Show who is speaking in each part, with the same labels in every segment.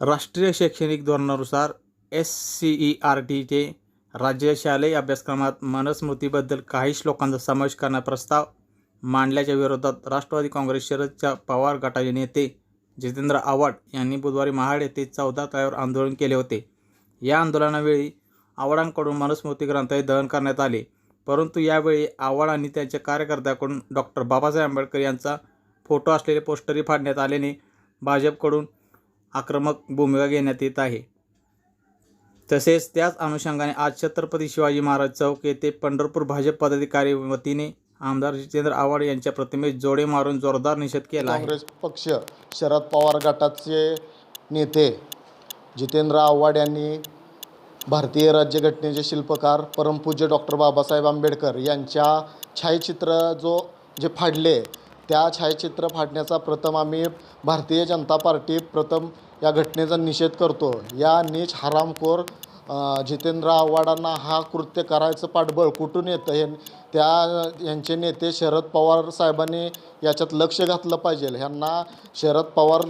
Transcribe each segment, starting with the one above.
Speaker 1: राष्ट्रीय शैक्षणिक धोरणानुसार एस सी ई आर टीचे राज्य शालेय अभ्यासक्रमात मनुस्मृतीबद्दल काही श्लोकांचा समावेश करण्याचा प्रस्ताव मांडल्याच्या विरोधात राष्ट्रवादी काँग्रेस शरदच्या पवार गटाचे नेते जितेंद्र आव्हाड यांनी बुधवारी महाड येथे चौदा तळ्यावर आंदोलन केले होते. या आंदोलनावेळी आव्हाडांकडून मनुस्मृती ग्रंथही दहन करण्यात आले. परंतु यावेळी आव्हाड आणि त्यांच्या कार्यकर्त्याकडून डॉक्टर बाबासाहेब आंबेडकर यांचा फोटो असलेले पोस्टरही फाडण्यात आल्याने भाजपकडून आक्रमक भूमिका घेण्यात येत आहे. तसेच त्याच अनुषंगाने आज छत्रपती शिवाजी महाराज चौक येथे पंढरपूर भाजप पदाधिकारी वतीने आमदार जितेंद्र आव्हाड यांच्या प्रतिमेस जोडे मारून जोरदार निषेध केला
Speaker 2: काँग्रेस पक्ष शरद पवार गटाचे नेते जितेंद्र आव्हाड यांनी भारतीय राज्यघटनेचे शिल्पकार परमपूज्य डॉक्टर बाबासाहेब आंबेडकर यांच्या छायाचित्र जो जे फाडले त्या छायाचित्र फाडण्याचा प्रथम आम्ही भारतीय जनता पार्टी प्रथम या घटनेचा निषेध करतो. या नीच हरामखोर जितेंद्र आव्हाडांना हा कृत्य करायचं पाठबळ कुठून येतं हे त्या यांचे नेते शरद पवार साहेबांनी याच्यात लक्ष घातलं पाहिजे. ह्यांना शरद पवार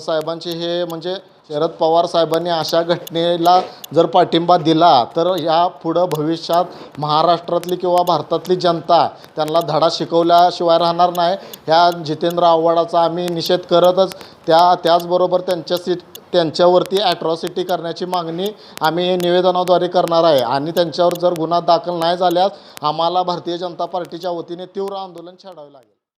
Speaker 2: साहेबांचे हे म्हणजे शरद पवार साहेबांनी अशा घटनेला जर पाठिंबा दिला तर या पुढं भविष्यात महाराष्ट्रातली किंवा भारतातली जनता त्यांना धडा शिकवल्याशिवाय राहणार नाही. ह्या जितेंद्र आव्हाडाचा आम्ही निषेध करतच त्या त्याचबरोबर त्यांच्या सीट त्यांच्यावरती ॲट्रॉसिटी करण्याची मागणी आम्ही निवेदनाद्वारे करणार आहे. आणि त्यांच्यावर जर गुन्हा दाखल नाही झाल्यास आम्हाला भारतीय जनता पार्टीच्या वतीने तीव्र आंदोलन छेडावे लागेल.